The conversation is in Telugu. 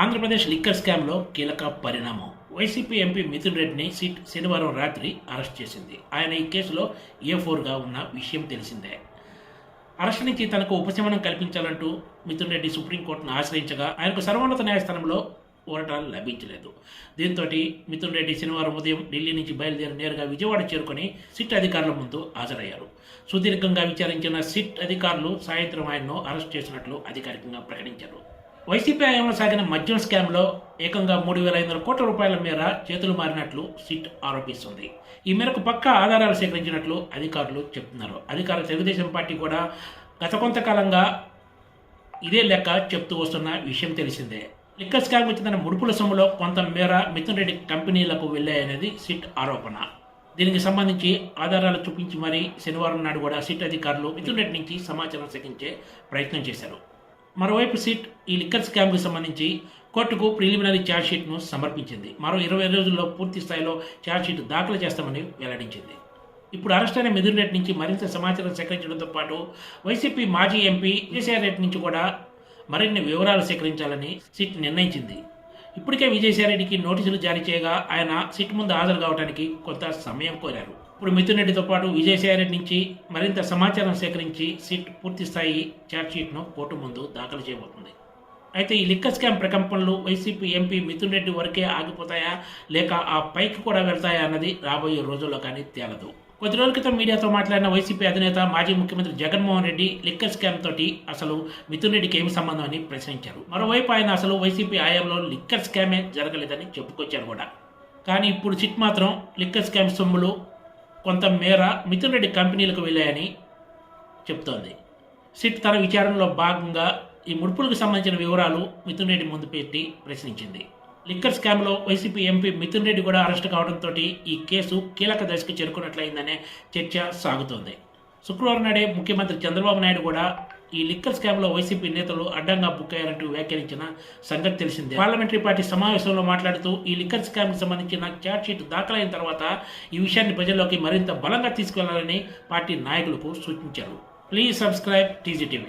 ఆంధ్రప్రదేశ్ లిక్కర్ స్కామ్లో కీలక పరిణామం. వైసీపీ ఎంపీ మిథున్ రెడ్డిని సిట్ శనివారం రాత్రి అరెస్ట్ చేసింది. ఆయన ఈ కేసులో ఏ ఫోర్గా ఉన్న విషయం తెలిసిందే. అరెస్ట్ నుంచి తనకు ఉపశమనం కల్పించాలంటూ మిథున్ రెడ్డి సుప్రీంకోర్టును ఆశ్రయించగా ఆయనకు సర్వోన్నత న్యాయస్థానంలో ఓరటాలు లభించలేదు. దీంతో మిథున్ రెడ్డి శనివారం ఉదయం ఢిల్లీ నుంచి బయలుదేరి నేరుగా విజయవాడ చేరుకొని సిట్ అధికారుల ముందు హాజరయ్యారు. సుదీర్ఘంగా విచారించిన సిట్ అధికారులు సాయంత్రం ఆయన్ను అరెస్ట్ చేసినట్లు అధికారికంగా ప్రకటించారు. వైసీపీ హయాంలో సాగిన మద్యం స్కామ్లో ఏకంగా మూడు వేల ఐదు వందల కోట్ల రూపాయల మేర చేతులు మారినట్లు సిట్ ఆరోపిస్తుంది. ఈ మేరకు పక్కా ఆధారాలు సేకరించినట్లు అధికారులు చెప్తున్నారు. అధికార తెలుగుదేశం పార్టీ కూడా గత కొంతకాలంగా ఇదే లెక్క చెప్తూ వస్తున్న విషయం తెలిసిందే. లిక్కర్ స్కామ్ చెందిన ముడుపుల సొమ్ములో కొంత మేర మిథున్ రెడ్డి కంపెనీలకు వెళ్ళాయనేది సిట్ ఆరోపణ. దీనికి సంబంధించి ఆధారాలు చూపించి మరీ శనివారం నాడు కూడా సిట్ అధికారులు మిథున్ రెడ్డి నుంచి సమాచారం సేకరించే ప్రయత్నం చేశారు. మరోవైపు సిట్ ఈ లిక్కర్ స్కామ్కి సంబంధించి కోర్టుకు ప్రిలిమినరీ ఛార్జ్షీట్ను సమర్పించింది. మరో ఇరవై రోజుల్లో పూర్తి స్థాయిలో ఛార్జ్షీట్ దాఖలు చేస్తామని వెల్లడించింది. ఇప్పుడు అరెస్ట్ అయిన మిథున్ నుంచి మరింత సమాచారం సేకరించడంతో పాటు వైసీపీ మాజీ ఎంపీ విజయసాయి రెడ్డి నుంచి కూడా మరిన్ని వివరాలు సేకరించాలని సిట్ నిర్ణయించింది. ఇప్పటికే విజయసాయి రెడ్డికి నోటీసులు జారీ చేయగా ఆయన సిట్ ముందు హాజరు కావడానికి కొంత సమయం కోరారు. ఇప్పుడు మిథున్ రెడ్డితో పాటు విజయసాయి నుంచి మరింత సమాచారం సేకరించి సిట్ పూర్తిస్థాయి ఛార్జ్షీట్ను కోర్టు ముందు దాఖలు చేయబోతుంది. అయితే ఈ లిక్కర్ స్కామ్ ప్రకంపనలు వైసీపీ ఎంపీ మిథున్ రెడ్డి వరకే ఆగిపోతాయా? లేక ఆ పైకి కూడా వెళ్తాయా అన్నది రాబోయే రోజుల్లో కానీ తేలదు. కొద్ది రోజుల క్రితం మీడియాతో మాట్లాడిన వైసీపీ అధినేత మాజీ ముఖ్యమంత్రి జగన్మోహన్ రెడ్డి లిక్కర్ స్కామ్ తోటి అసలు మిథున్ రెడ్డికి ఏమి సంబంధం అని ప్రశ్నించారు. మరోవైపు ఆయన అసలు వైసీపీ ఆయంలో లిక్కర్ స్కామే జరగలేదని చెప్పుకొచ్చారు కూడా. కానీ ఇప్పుడు సిట్ మాత్రం లిక్కర్ స్కామ్ సొమ్ములు కొంత మేర మిథున్ రెడ్డి కంపెనీలకు వెళ్ళాయని చెప్తోంది. సిట్ తన విచారణలో భాగంగా ఈ ముడుపులకు సంబంధించిన వివరాలు మిథున్ రెడ్డి ముందు పెట్టి ప్రశ్నించింది. లిక్కర్ స్కామ్లో వైసీపీ ఎంపీ మిథున్ రెడ్డి కూడా అరెస్ట్ కావడంతో ఈ కేసు కీలక దశకు చేరుకున్నట్లయిందనే చర్చ సాగుతోంది. శుక్రవారం నాడే ముఖ్యమంత్రి చంద్రబాబు నాయుడు కూడా ఈ లిక్కర్ స్కామ్లో వైసీపీ నేతలు అడ్డంగా బుక్ అయ్యారంటూ వ్యాఖ్యానించిన సంగతి తెలిసిందే. పార్లమెంటరీ పార్టీ సమావేశంలో మాట్లాడుతూ ఈ లిక్కర్ స్కామ్కి సంబంధించిన ఛార్జ్షీట్ దాఖలైన తర్వాత ఈ విషయాన్ని ప్రజల్లోకి మరింత బలంగా తీసుకెళ్ళాలని పార్టీ నాయకులకు సూచించారు. Please subscribe TGTV